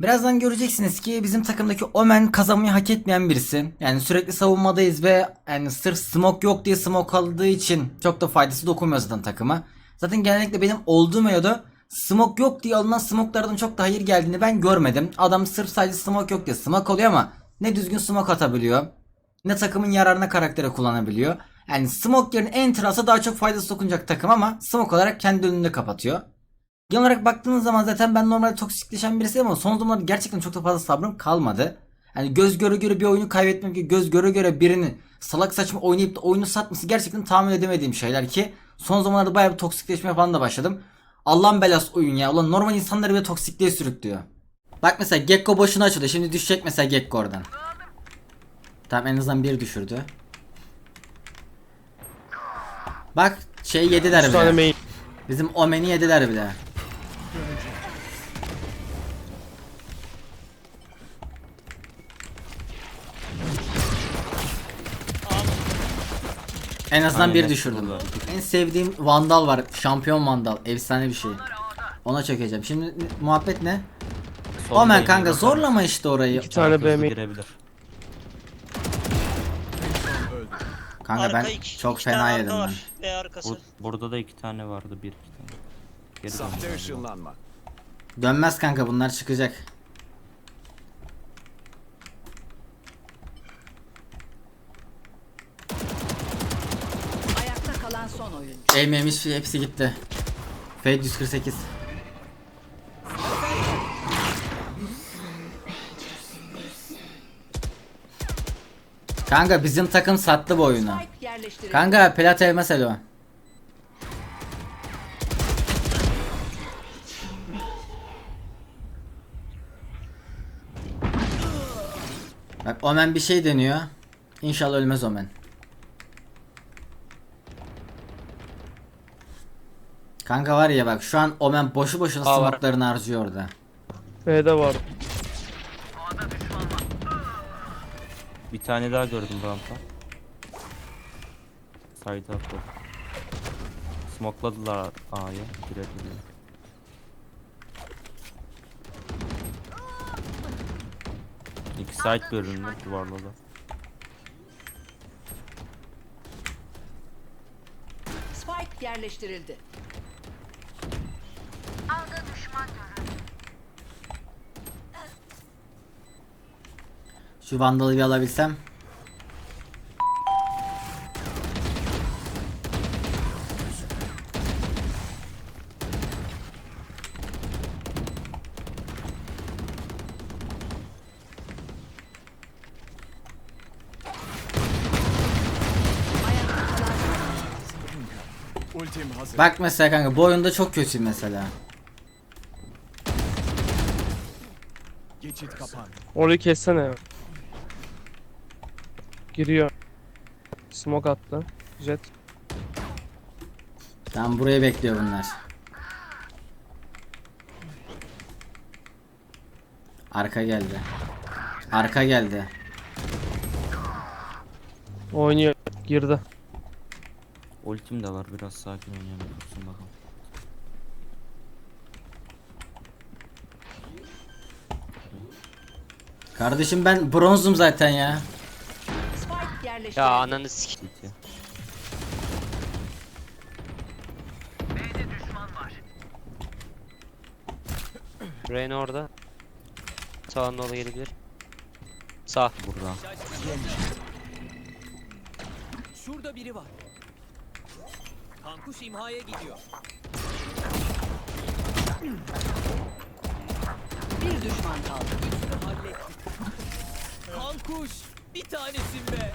Birazdan göreceksiniz ki bizim takımdaki Omen kazanmayı hak etmeyen birisi. Yani sürekli savunmadayız ve yani sırf smoke yok diye smoke aldığı için çok da faydası dokunmuyor zaten takıma. Zaten genellikle benim olduğum eloda smoke yok diye alınan smoke'lardan çok da hayır geldiğini ben görmedim. Adam sırf sadece smoke yok diye smoke alıyor ama ne düzgün smoke atabiliyor ne takımın yararına karaktere kullanabiliyor. Yani smoke yerine enter alsa daha çok faydası dokunacak takım ama smoke olarak kendi önünü kapatıyor. Genel olarak baktığınız zaman zaten ben normalde toksikleşen birisiyim ama son zamanlarda gerçekten çok da fazla sabrım kalmadı. Yani göz göre göre bir oyunu kaybetmem ki göz göre göre birinin salak saçma oynayıp da oyunu satması gerçekten tahammül edemediğim şeyler ki son zamanlarda bayağı bir toksikleşmeye falan da başladım. Allah'ın belası oyun ya. Ulan normal insanları bile toksikliğe sürüklüyor. Bak mesela Gekko boşuna açıldı. Şimdi düşecek mesela Gekko oradan. Tamam en azından bir düşürdü. Bak şey yediler bile. Bizim Omen'i yediler bile. En azından bir Aynen, düşürdüm. burada. En sevdiğim Vandal var. Şampiyon Vandal. Efsane bir şey. Ona çökeceğim. Şimdi muhabbet ne? Solda Omen kanka zorlama işte orayı. İki tane Hızlı B main. girebilir. Kanka Arka ben iki- çok iki fena tane yedim ben. var. Ve arkası. Bu, burada da iki tane vardı. Bir iki tane. Geri Sahte ışınlanma. Dönmez kanka bunlar çıkacak. Ayakta kalan son oyuncu. Eğmemiş hepsi gitti. Fade 148. Kanka bizim takım sattı bu oyunu. Spike yerleştirildi. Kanka plat elmas elo. Bak Omen bir şey deniyor. İnşallah ölmez Omen. Kanka var ya bak şu an Omen boşu boşuna Aa, var. smoke'larını harcıyor orada. B'de var. Bir tane daha gördüm rampa. Side atladı. Smokladılar A'ya. Girebiliyor. İki side göründü duvarladı. Spike yerleştirildi. Şu vandalı bir alabilsem. Bak mesela kanka bu oyunda çok kötü mesela. Geçit kapandı. Orayı kessene. Giriyor. Smoke attı. Jet. Tam buraya bekliyor bunlar. Arka geldi. Arka geldi. Oynuyor. Girdi. Ultim de var biraz sakin oynayalım. Dursun bakalım. Kardeşim ben bronzum zaten ya. Spike. Ya ananı sik. City. Rain orada. Sağın ola gelebilir. Sağ. Burada. Şurada biri var. Kankuş imhaya gidiyor. Bir düşman kaldı. Hallettik. Kankuş bir tanesin be.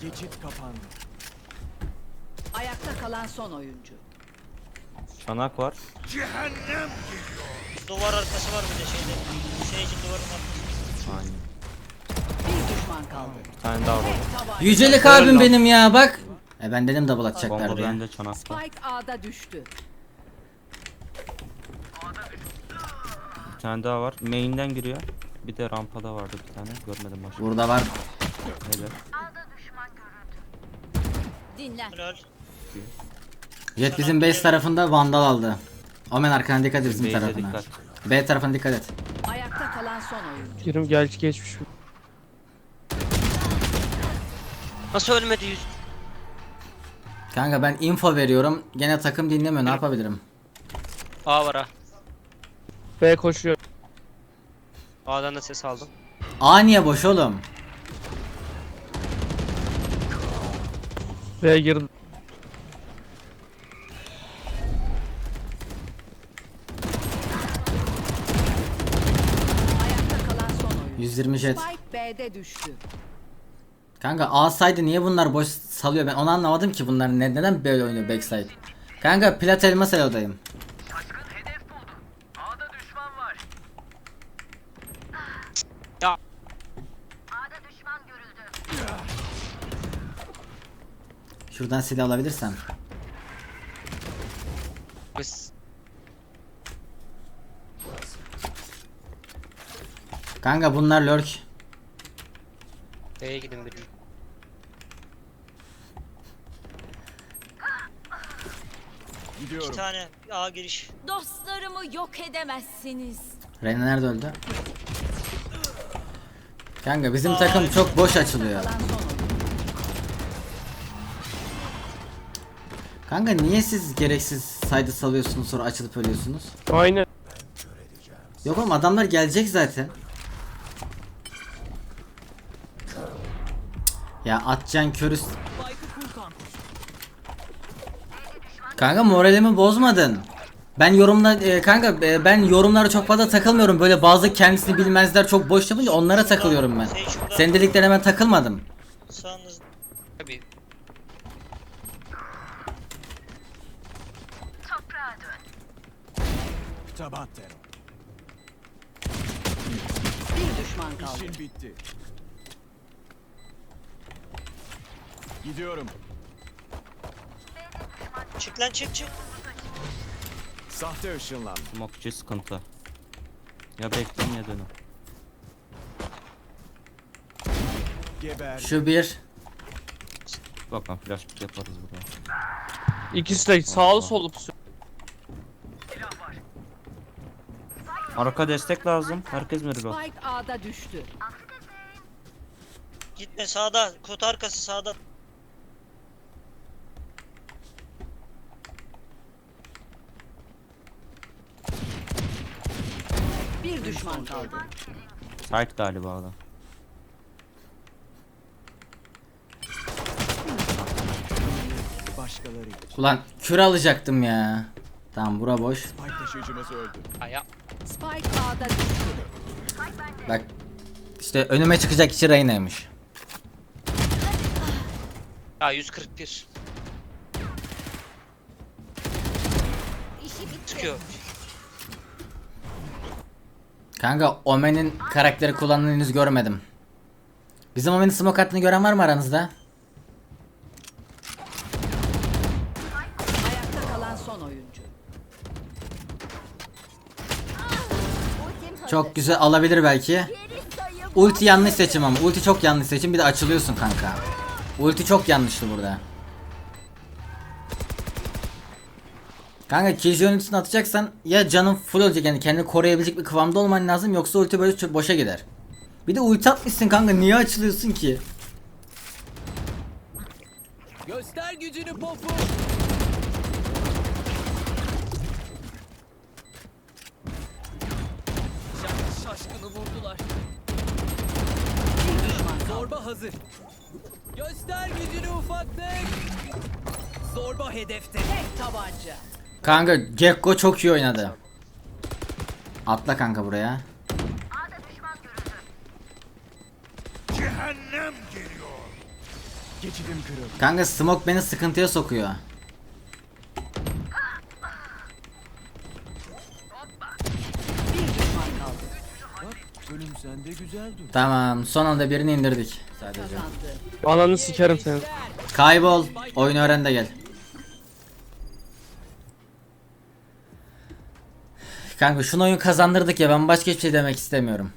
Geçit kapandı. Ayakta kalan son oyuncu. Çanak var. Duvar arkası var bir de şeyde. Sage'in duvarın arkası. Aynen. Bir düşman kaldı. Bir tane daha var. Yücelik abim benim ya bak. E ben dedim double atacaklar Bomba diye. bende çanak var. Spike A'da düştü. Bir tane daha var. Main'den giriyor. Bir de rampada vardı bir tane. Görmedim başka. Burada var. Helal. Dinlen. Helal. Jet bizim base tarafında vandal aldı. Omen arkana dikkat et bizim Base'e tarafına. dikkat. B tarafına dikkat et. Ayakta kalan son oyuncu. Girim gel geçmiş. Nasıl ölmedi yüz? Kanka ben info veriyorum. Gene takım dinlemiyor. Ne yapabilirim? A var ha. B koşuyor. A'dan da ses aldım. A niye boş oğlum? B girdi. Ayakta kalan son oyuncu. 120 jet. Spike B'de düştü. Kanka A side niye bunlar boş salıyor ben onu anlamadım ki bunlar ne, neden böyle oynuyor backside. Kanka plat elmas elodayım. Ya Şuradan silah alabilirsem. biz Kanka bunlar lurk. B'ye gidin bir. İki Gidiyorum. tane A giriş. Dostlarımı yok edemezsiniz. Reyna nerede öldü? Kanka bizim takım çok boş açılıyor. Kanka niye siz gereksiz saydı salıyorsunuz sonra açılıp ölüyorsunuz? Aynen. Yok oğlum adamlar gelecek zaten. Ya atcan körüs. Kanka moralimi bozmadın. Ben yorumla e, kanka e, ben yorumlara çok fazla takılmıyorum. Böyle bazı kendisini bilmezler çok boş yapınca onlara takılıyorum ben. Senin dediklerine ben takılmadım. Sağınız. Tabii. Bir düşman kaldı. İşin bitti. Gidiyorum. Çık lan çık çık. Sahte ışınlan. Smokçı sıkıntı. Ya bekleyin ya dönün. Geber. Şu bir. Bakın flash pick yaparız burada. İkisi de sağlı sollu pusuyor. Arka destek lazım. Herkes mi reload? Spike A'da düştü. Gitme sağda. Kutu arkası sağda. Bir düşman kaldı. Site galiba adam. Başkaları. Ulan kür alacaktım ya. Tamam bura boş. Spike taşıyıcımız öldü. Ha ya. Spike A'da düştü. Bak. İşte önüme çıkacak kişi Reyna'ymış. Ya 141. Çıkıyor. Kanka Omen'in karakteri kullandığını henüz görmedim. Bizim Omen'in smoke attığını gören var mı aranızda? Ayakta kalan son oyuncu. Çok güzel alabilir belki. Ulti yanlış seçim ama. Ulti çok yanlış seçim. Bir de açılıyorsun kanka. Ulti çok yanlıştı burada. Kanka Killjoy'un ultisini atacaksan ya canın full olacak yani kendini koruyabilecek bir kıvamda olman lazım yoksa ulti böyle çok boşa gider. Bir de ulti atmışsın kanka niye açılıyorsun ki? Göster gücünü popu. Şaş- Şaşkını vurdular. Zorba hazır. Göster gücünü ufaklık. Zorba hedefte. Tek tabanca. Kanka Gekko çok iyi oynadı. Atla kanka buraya. Geçidim kırıldı. Kanka smoke beni sıkıntıya sokuyor. Bir düşman kaldı. Ölüm sende güzel dur. Tamam son anda birini indirdik. Sadece. Ananı sikerim seni. Kaybol. Oyunu öğren de gel. Kanka şunu oyun kazandırdık ya ben başka hiçbir şey demek istemiyorum.